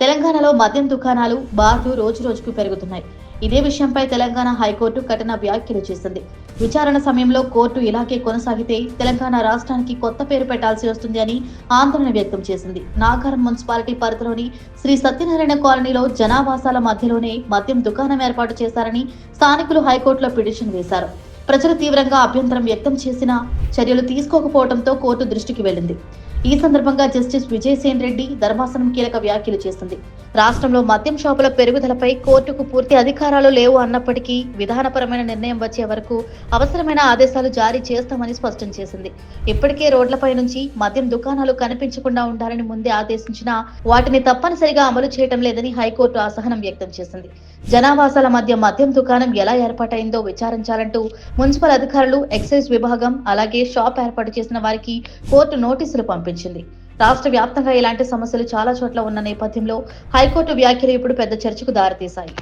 తెలంగాణలో మద్యం దుకాణాలు బార్లు రోజు రోజుకు పెరుగుతున్నాయి. ఇదే విషయంపై తెలంగాణ హైకోర్టు కఠిన వ్యాఖ్యలు చేసింది. విచారణ సమయంలో కోర్టు ఇలాగే కొనసాగితే తెలంగాణ రాష్ట్రానికి కొత్త పేరు పెట్టాల్సి వస్తుంది అని ఆందోళన వ్యక్తం చేసింది. నాగారం మున్సిపాలిటీ పరిధిలోని శ్రీ సత్యనారాయణ కాలనీలో జనావాసాల మధ్యలోనే మద్యం దుకాణం ఏర్పాటు చేశారని స్థానికులు హైకోర్టులో పిటిషన్ వేశారు. ప్రజలు తీవ్రంగా అభ్యంతరం వ్యక్తం చేసినా చర్యలు తీసుకోకపోవడంతో కోర్టు దృష్టికి వెళ్ళింది. ఈ సందర్భంగా జస్టిస్ విజయసేన్ రెడ్డి ధర్మాసనం కీలక వ్యాఖ్యలు చేసింది. రాష్ట్రంలో మద్యం షాపుల పెరుగుదలపై కోర్టుకు పూర్తి అధికారాలు లేవు అన్నప్పటికీ విధానపరమైన నిర్ణయం వచ్చే వరకు అవసరమైన ఆదేశాలు జారీ చేస్తామని స్పష్టం చేసింది. ఇప్పటికే రోడ్లపై నుంచి మద్యం దుకాణాలు కనిపించకుండా ఉండాలని ముందే ఆదేశించినా వాటిని తప్పనిసరిగా అమలు చేయడం లేదని హైకోర్టు అసహనం వ్యక్తం చేసింది. జనావాసాల మధ్య మద్యం దుకాణం ఎలా ఏర్పాటైందో విచారించాలంటూ మున్సిపల్ అధికారులు ఎక్సైజ్ విభాగం అలాగే షాప్ ఏర్పాటు చేసిన వారికి కోర్టు నోటీసులు పంపించింది రాష్ట్ర వ్యాప్తంగా ఇలాంటి సమస్యలు చాలా చోట్ల ఉన్న నేపథ్యంలో హైకోర్టు వ్యాఖ్యలు ఇప్పుడు పెద్ద చర్చకు దారితీశాయి.